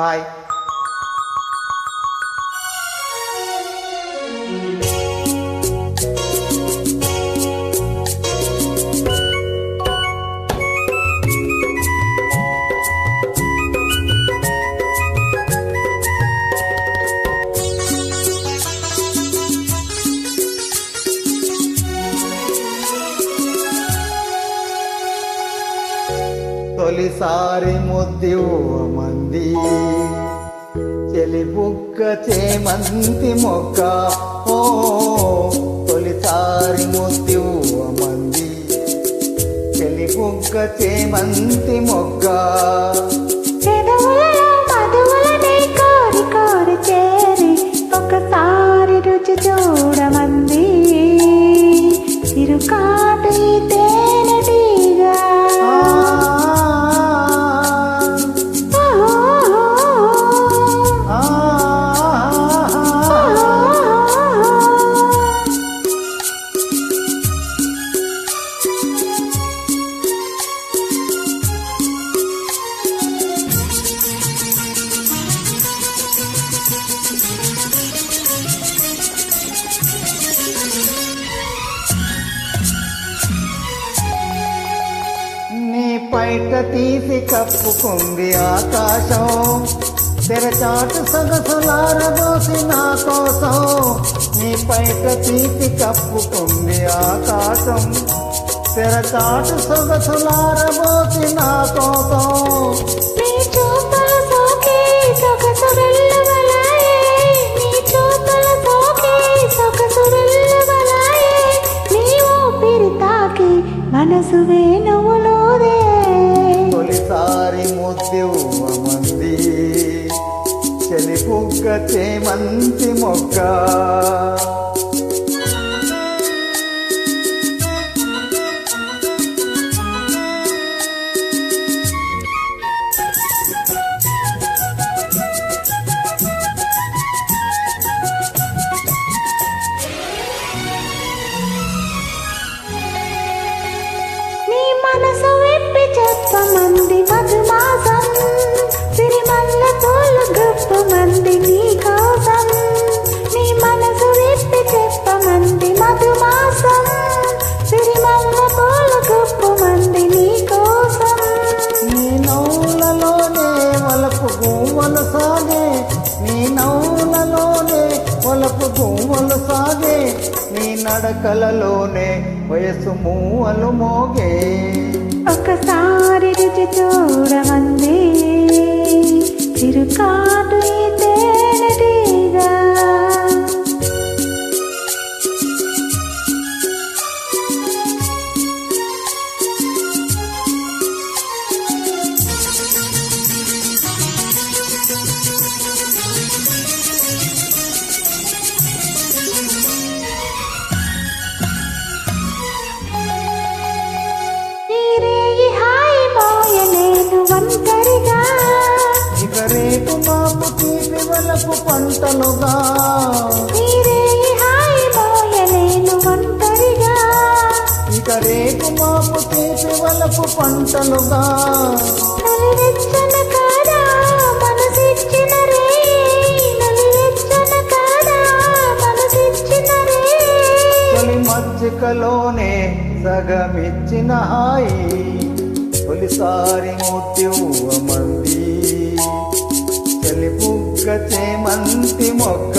Hi తొలిసారి ముద్దివ్వమంది చెలి బుక్క చేమంతి మొక్క ఓ తొలిసారి ముద్దివ్వమంది చెలి బుక్క చేమంతి మొక్క. చేరి ఒకసారి రుచి చూ పైట తీసి కప్పుకుంది ఆకాశం. తెరచాటు సొగసులారబోసి నా కోసం. నీ పైట తీసి కప్పుకుంది ఆకాశం. తెరచాటు సొగసులారబోసి నా కోసం. చేమంతి సాగే నీ నౌనలోనే వలపు గువ్వలు సాగే నీ నడకలలోనే వయసు మూవలు మోగే. ఒకసారి రుచి చూడమంది రేపు మాపు తీపి వలపు పంటలుగా. తొలి మజ్జికలోనే సగమిచ్చిన హాయి తొలిసారి మోత్యువ మంది చెలి బుగ్గ చేమంతి మొక్క